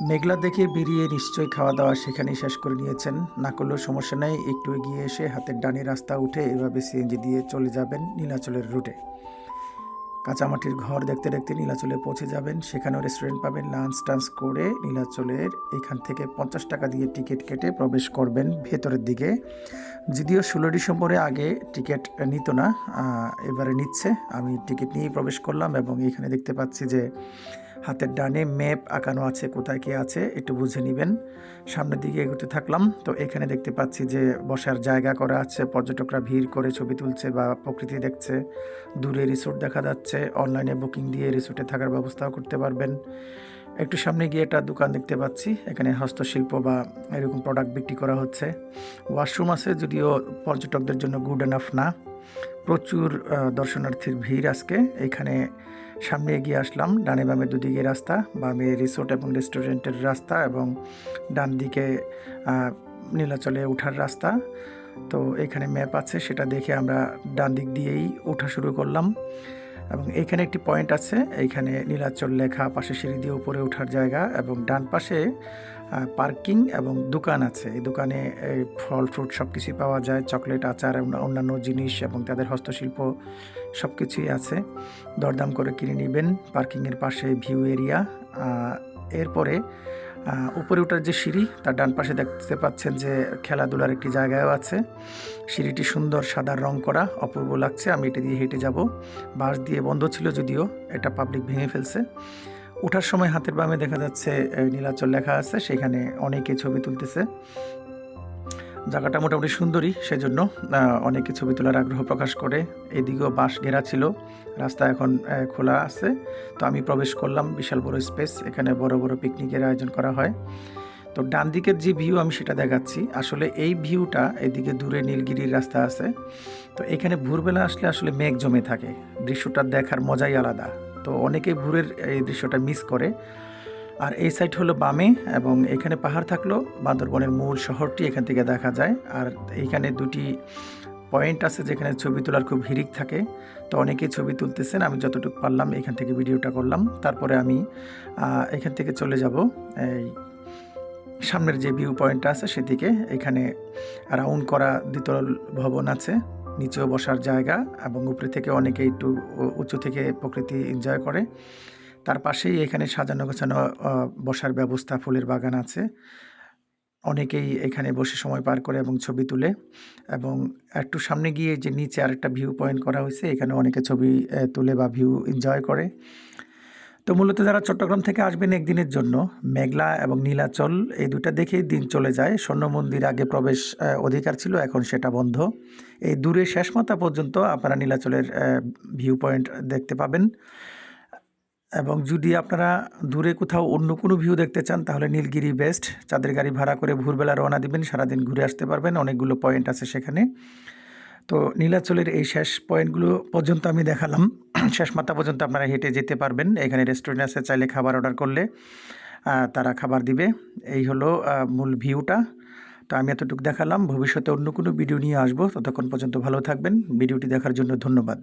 মেঘলা দেখে বেরিয়ে নিশ্চয়ই খাওয়া দাওয়া সেখানেই শেষ করে নিয়েছেন। না করলেও সমস্যা নেই, একটু এগিয়ে এসে হাতের ডানে রাস্তা উঠে এভাবে সিএনজি দিয়ে চলে যাবেন নীলাচলের রুটে। কাঁচামাটির ঘর দেখতে দেখতে নীলাচলে পৌঁছে যাবেন, সেখানেও রেস্টুরেন্ট পাবেন লাঞ্চ টাঞ্চ করে নীলাচলের এখান থেকে পঞ্চাশ টাকা দিয়ে টিকিট কেটে প্রবেশ করবেন ভেতরের দিকে। যদিও ষোলো ডিসেম্বরে আগে টিকিট নিত না এবারে নিচ্ছে। আমি টিকিট নিয়েই প্রবেশ করলাম এবং এখানে দেখতে পাচ্ছি যে হাতের ডানে ম্যাপ আঁকানো আছে, কোথায় কি আছে, একটু বুঝে নেবেন। সামনের দিকে এগোতে থাকলাম, তো এখানে দেখতে পাচ্ছি যে বসার জায়গা করা আছে, পর্যটকরা ভিড় করে ছবি তুলছে বা প্রকৃতি দেখছে। দূরে রিসোর্ট দেখা যাচ্ছে, অনলাইনে বুকিং দিয়ে রিসোর্টে থাকার ব্যবস্থাও করতে পারবেন। একটু সামনে গিয়ে একটা দোকান দেখতে পাচ্ছি। এখানে হস্তশিল্প বা এরকম প্রোডাক্ট বিক্রি করা হচ্ছে। ওয়াশরুম আছে যদিও পর্যটকদের জন্য গুড এনাফ না। প্রচুর দর্শনার্থীর ভিড় আজকে। এখানে সামনে এগিয়ে আসলাম, ডানে বামে দুদিকে রাস্তা, বামে রিসোর্ট এবং রেস্টুরেন্টের রাস্তা এবং ডান দিকে নীলাচলে ওঠার রাস্তা। তো এখানে ম্যাপ আছে, সেটা দেখে আমরা ডান দিক দিয়েই ওঠা শুরু করলাম। এবং এখানে একটি পয়েন্ট আছে, এইখানে নীলাচল লেখা, পাশে সিঁড়ি দিয়ে উপরে ওঠার জায়গা এবং ডান পাশে পার্কিং এবং দোকান আছে। এই দোকানে ফল ফ্রুট সব কিছুই পাওয়া যায় চকলেট আচার এবং অন্যান্য জিনিস এবং তাদের হস্তশিল্প সব কিছুই আছে। দরদাম করে কিনে নেবেন পার্কিংয়ের পাশে ভিউ এরিয়া এরপরে উপরে ওঠার যে সিঁড়ি, তার ডান পাশে দেখতে পাচ্ছেন যে খেলাধুলার একটি জায়গাও আছে। সিঁড়িটি সুন্দর সাদা রং করা, অপূর্ব লাগছে। আমি এটা দিয়ে হেঁটে যাব। বাস দিয়ে বন্ধ ছিল যদিও, এটা পাবলিক ভেঙে ফেলছে। ওঠার সময় হাতের বামে দেখা যাচ্ছে নীলাচল লেখা আছে। সেখানে অনেকে ছবি তুলতেছে। জায়গাটা মোটামুটি সুন্দরী, সেজন্য অনেকে ছবি তোলার আগ্রহ প্রকাশ করে। এদিকেও বাঁশ ঘেরা ছিল, রাস্তা এখন খোলা আছে। তো আমি প্রবেশ করলাম, বিশাল বড় স্পেস, এখানে বড় বড় পিকনিকের আয়োজন করা হয়। তো ডান দিকের যে ভিউ আমি সেটা দেখাচ্ছি। আসলে এই ভিউটা এদিকে দূরে নীলগিরির রাস্তা আছে। তো এখানে ভোরবেলা আসলে আসলে মেঘ জমে থাকে। দৃশ্যটা দেখার মজাই আলাদা। তো অনেকে ভোরের এই দৃশ্যটা মিস করে। আর এই সাইড হলো বামে এবং এখানে পাহাড় থাকল, বান্দরবনের মূল শহরটি এখান থেকে দেখা যায়। আর এইখানে দুটি পয়েন্ট আছে যেখানে ছবি তোলার খুব হিরিক থাকে। তো অনেকেই ছবি তুলতেছেন, আমি যতটুকু পারলাম এখান থেকে ভিডিওটা করলাম। তারপরে আমি এখান থেকে চলে যাব। এই সামনের যে ভিউ পয়েন্টটা আছে সেদিকে। এখানে রাউন্ড করা দ্বিতল ভবন আছে, নিচেও বসার জায়গা এবং উপরে থেকে অনেকে একটু উঁচু থেকে প্রকৃতি এনজয় করে। তার পাশেই এখানে সাজানো গোছানো বসার ব্যবস্থা, ফুলের বাগান আছে। অনেকেই এখানে বসে সময় পার করে এবং ছবি তুলে এবং একটু সামনে গিয়ে যে নিচে আরেকটা ভিউ পয়েন্ট করা হয়েছে, এখানে অনেকে ছবি তুলে বা ভিউ এনজয় করে। তো মূলত যারা চট্টগ্রাম থেকে আসবেন একদিনের জন্য, মেঘলা এবং নীলাচল, এই দুটা দেখেই দিন চলে যায়। স্বর্ণ মন্দির আগে প্রবেশ অধিকার ছিল, এখন সেটা বন্ধ। এই দূরে শেষ মাথা পর্যন্ত আপনারা নীলাচলের ভিউ পয়েন্ট দেখতে পাবেন। এবং যদি আপনারা দূরে কোথাও অন্য কোনো ভিউ দেখতে চান, তাহলে নীলগিরি বেস্ট চাঁদের গাড়ি ভাড়া করে ভোরবেলা রওনা দিবেন, সারাদিন ঘুরে আসতে পারবেন। অনেকগুলো পয়েন্ট আছে সেখানে। তো নীলাচলের এই শেষ পয়েন্টগুলো পর্যন্ত আমি দেখালাম। শেষ মাথা পর্যন্ত আপনারা হেঁটে যেতে পারবেন। এখানে রেস্টুরেন্ট আছে, চাইলে খাবার অর্ডার করলে তারা খাবার দিবে। এই হলো মূল ভিউটা তো আমি এতটুকু দেখালাম। ভবিষ্যতে অন্য কোনো ভিডিও নিয়ে আসব। ততক্ষণ পর্যন্ত ভালো থাকবেন। ভিডিওটি দেখার জন্য ধন্যবাদ।